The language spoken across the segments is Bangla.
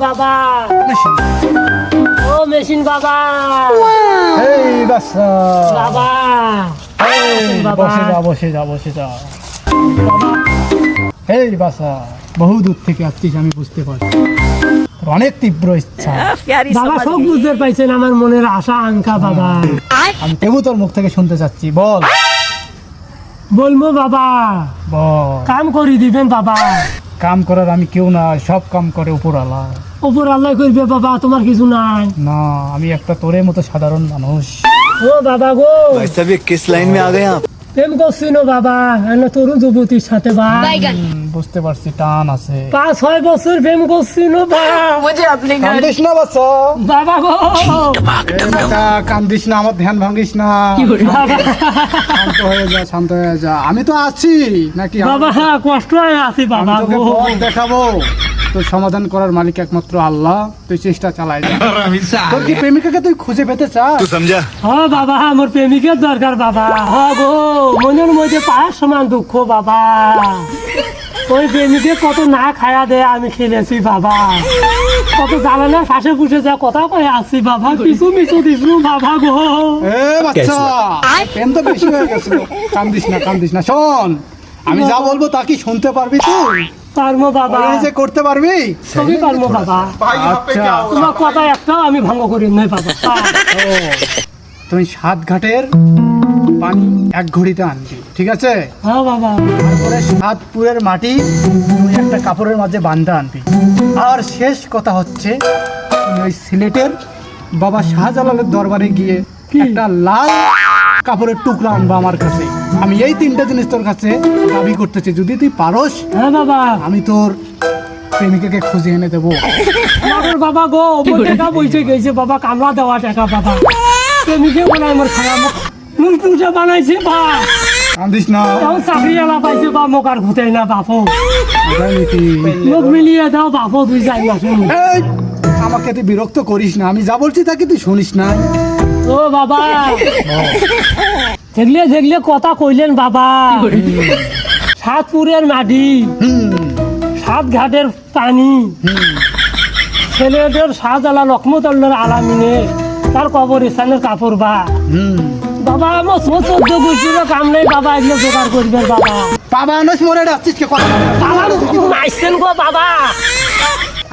বাবা। ও মেশিন বাবা। এই বাসা। বাবা। বসে যা বসে যা বসে যা। এই বাসা। বহু দূর থেকে আসছিস আমি বুঝতে পারছি। অনেক তীব্র ইচ্ছা। বাবা সব বুঝতে পাইছেন আমার মনের আশা আঙ্কা বাবা। আমি তবু তোর মুখ থেকে শুনতে চাচ্ছি বল। বলব বাবা। কাম করি দিবেন বাবা। কাম করার আমি কেউ না সব কাম করে উপর আল্লাহ উপর আল্লাহ করবে বাবা তোমার কিছু নাই। না আমি একটা তোরে মতো সাধারণ মানুষ। ও দাদা গো। কিস লাইন মে আ গয়ে আপ। প্রেম করছি না বাবা এনে তরুণ যুবতীর সাথে বুঝতে পারছি টান আছে। পাঁচ ছয় বছর প্রেম করছি না বাবা আপনি কান্দিস না বাস বাবা গো। কান্দিস না আমার ধ্যান ভাঙিস না। শান্ত হয়ে যা শান্ত হয়ে যা আমি তো আছি নাকি বাবা কষ্ট আছি বাবা দেখাবো। তো সমাধান করার মালিক একমাত্র আল্লাহ। তুই চেষ্টা চালাই তোর কি প্রেমিকাকে তুই খুঁজে পেতে চাস? হ হ্যাঁ, বাবা আমার প্রেমিকের দরকার বাবা। হ গো মনের মধ্যে পাওয়ার সমান দুঃখ বাবা। ওই প্রেমিকে কত না খায়া দেয় আমি খেলেছি বাবা। কত জ্বালানা শ্বাসে পুষে যা কথা কয়ে আছি বাবা। কিছু মিছু দিছু বাবা গো। প্রেম বাচ্চা তো বেশি হয়ে গেছে। কান্দিস না কান্দিস না শোন। আমি যা বলব তা কি শুনতে পারবি তুই? পারব বাবা। যে করতে পারবি? সবই পারব বাবা। আচ্ছা। তোমার কথা একটাও আমি ভঙ্গ করি নাই বাবা। ও, তুমি সাত ঘাটের পানি এক ঘড়িতে আনবি ঠিক আছে? হ্যাঁ বাবা। তারপরে সাত পুরের মাটি তুমি একটা কাপড়ের মাঝে বান্ধা আনবি। আর শেষ কথা হচ্ছে তুমি ওই সিলেটের বাবা শাহজালালের দরবারে গিয়ে একটা লাল কাপড়ের টুকরা আনবা আমার কাছে। আমি এই তিনটা জিনিস তোর কাছে দাবি করতেছি। যদি তুই পারস হ্যাঁ বাবা। আমি তোর প্রেমিকাকে খুঁজে এনে দেবো। আমার বাবা গো টাকা বইতে গেছে বাবা কামলা দেওয়া টাকা বাবা। প্রেমিকে বলে আমার খারাপ নুসনুসা বানাইছে বা। কান্দিস না। এখন চাকরি এলা পাইছে বা মোক আর ঘুটাই না বাপু। মোক মিলিয়ে দাও বাপু তুই যাই না আমাকে তুই বিরক্ত করিস না। আমি যা বলছি তাকে তুই শুনিস না। ও বাবা। দেখলে দেখলে কথা কইলেন বাবা। সাতপুরের মাটি সাত ঘাটের পানি। ছেলেদের শাহজালা লক্ষ্মতল্লের আলামিনে তার কবর কবরস্থানের কাপড় বা। বাবা আমার চোদ্দ গুছির কাম নেই বাবা এগুলো জোগাড় করবে বাবা। বাবা আনস মরে ডাকছিস কে? কথা বাবা মাইছেন গো বাবা।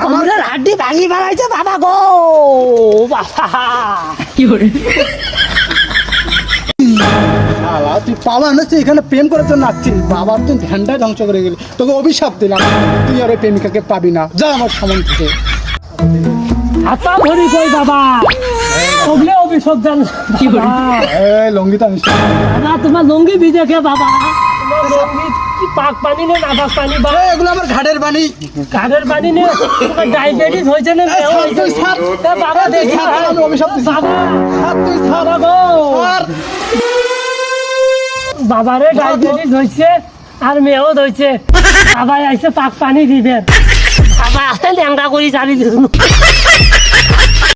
আমাদের হাড্ডি ভাঙি বেড়াইছে বাবা গো বাবা। শালা, তুই বাবা আনস তুই এখানে প্রেম করার জন্য আসছিস। বাবার তুই ধ্যানটাই ধ্বংস করে গেলি। তোকে অভিশাপ দিলাম। তুই আর ওই প্রেমিকাকে পাবি না। যা আমার সামন থেকে। হাতা ধরি কই বাবা? ওগুলো অভিশোক দেন। বাবা। এই না। বাবা তোমার লঙ্গি ভিজেকে বাবা? লঙ্গি কি পাক পানি না পানি বা? এই, এগুলো আমার ঘাটের বাণী কাঠের পানি নে? ডায়াবেটিস হয়েছে না তুই। তা বাবা দেখি। আমি অভিশাপ। বাবা। ছাড়, তুই। গো বাবারে ডায়াবেটিস হয়েছে আর মেয়েও ধরছে। বাবা আইসে পাক পানি দিবেন। বাবা ল্যাংটা করি দিন।